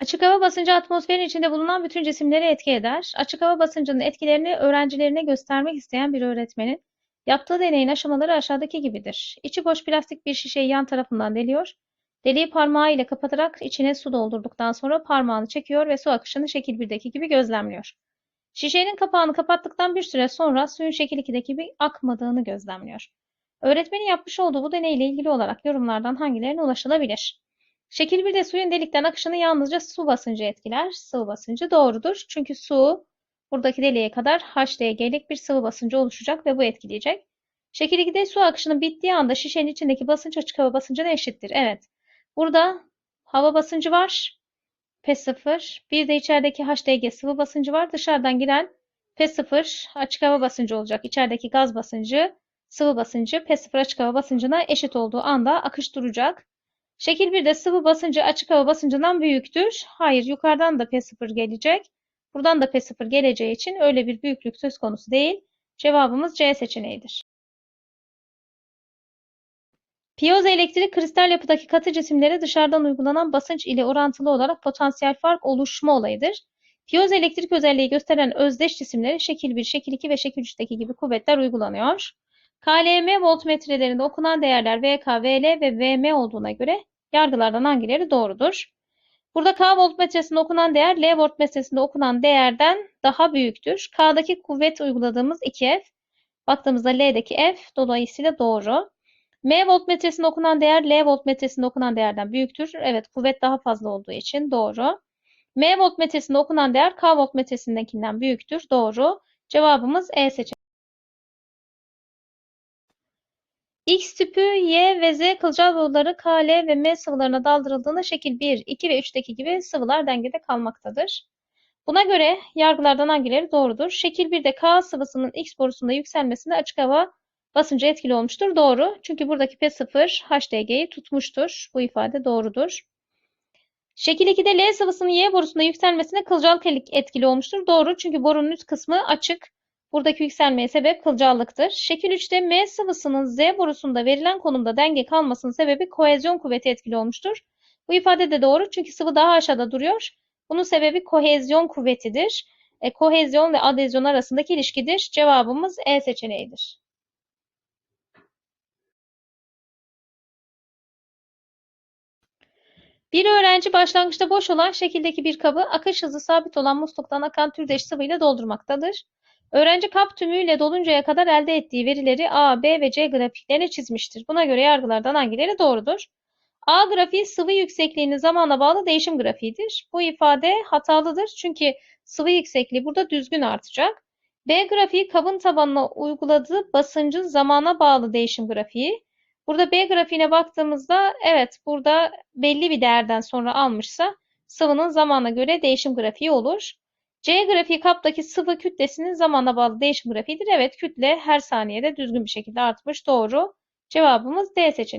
Açık hava basıncı atmosferin içinde bulunan bütün cisimleri etki eder. Açık hava basıncının etkilerini öğrencilerine göstermek isteyen bir öğretmenin yaptığı deneyin aşamaları aşağıdaki gibidir. İçi boş plastik bir şişeyi yan tarafından deliyor. Deliği parmağı ile kapatarak içine su doldurduktan sonra parmağını çekiyor ve su akışını şekil 1'deki gibi gözlemliyor. Şişenin kapağını kapattıktan bir süre sonra suyun şekil 2'deki gibi akmadığını gözlemliyor. Öğretmenin yapmış olduğu bu deneyle ilgili olarak yorumlardan hangilerine ulaşılabilir? Şekil 1'de suyun delikten akışını yalnızca su basıncı etkiler. Sıvı basıncı doğrudur. Çünkü su buradaki deliğe kadar HDG'lik bir sıvı basıncı oluşacak ve bu etkileyecek. Şekil 2'de su akışının bittiği anda şişenin içindeki basınç açık hava basıncına eşittir. Evet. Burada hava basıncı var. P0. Bir de içerideki HDG sıvı basıncı var. Dışarıdan giren P0 açık hava basıncı olacak. İçerideki gaz basıncı sıvı basıncı P0 açık hava basıncına eşit olduğu anda akış duracak. Şekil 1'de sıvı basıncı açık hava basıncından büyüktür. Hayır, yukarıdan da P0 gelecek. Buradan da P0 geleceği için öyle bir büyüklük söz konusu değil. Cevabımız C seçeneğidir. Piyozoelektrik kristal yapıdaki katı cisimlere dışarıdan uygulanan basınç ile orantılı olarak potansiyel fark oluşma olayıdır. Piyozoelektrik özelliği gösteren özdeş cisimlere şekil 1, şekil 2 ve şekil 3'teki gibi kuvvetler uygulanıyor. KLM voltmetrelerinde okunan değerler VK, VL ve VM olduğuna göre yargılardan hangileri doğrudur? Burada K voltmetresinde okunan değer L voltmetresinde okunan değerden daha büyüktür. K'daki kuvvet uyguladığımız 2F. Baktığımızda L'deki F dolayısıyla doğru. M voltmetresinde okunan değer L voltmetresinde okunan değerden büyüktür. Evet kuvvet daha fazla olduğu için doğru. M voltmetresinde okunan değer K voltmetresindekinden büyüktür. Doğru. Cevabımız E seçeneği. X tüpü Y ve Z kılcal boruları K, L ve M sıvılarına daldırıldığında şekil 1, 2 ve 3'teki gibi sıvılar dengede kalmaktadır. Buna göre yargılardan hangileri doğrudur? Şekil 1'de K sıvısının X borusunda yükselmesinde açık hava basıncı etkili olmuştur. Doğru. Çünkü buradaki P0 HDG'yi tutmuştur. Bu ifade doğrudur. Şekil 2'de L sıvısının Y borusunda yükselmesine kılcal delik etkili olmuştur. Doğru. Çünkü borunun üst kısmı açık. Buradaki yükselmeye sebep kılcallıktır. Şekil 3'te M sıvısının Z borusunda verilen konumda denge kalmasının sebebi kohezyon kuvveti etkili olmuştur. Bu ifade de doğru çünkü sıvı daha aşağıda duruyor. Bunun sebebi kohezyon kuvvetidir. E, kohezyon ve adezyon arasındaki ilişkidir. Cevabımız E seçeneğidir. Bir öğrenci başlangıçta boş olan şekildeki bir kabı akış hızı sabit olan musluktan akan türdeş sıvıyla doldurmaktadır. Öğrenci kap tümüyle doluncaya kadar elde ettiği verileri A, B ve C grafiklerine çizmiştir. Buna göre yargılardan hangileri doğrudur? A grafiği sıvı yüksekliğinin zamana bağlı değişim grafiğidir. Bu ifade hatalıdır çünkü sıvı yüksekliği burada düzgün artacak. B grafiği kabın tabanına uyguladığı basıncın zamana bağlı değişim grafiği. Burada B grafiğine baktığımızda evet burada belli bir değerden sonra almışsa sıvının zamana göre değişim grafiği olur. C grafiği kaptaki sıvı kütlesinin zamana bağlı değişim grafiğidir. Evet kütle her saniyede düzgün bir şekilde artmış. Doğru. Cevabımız D seçeneği.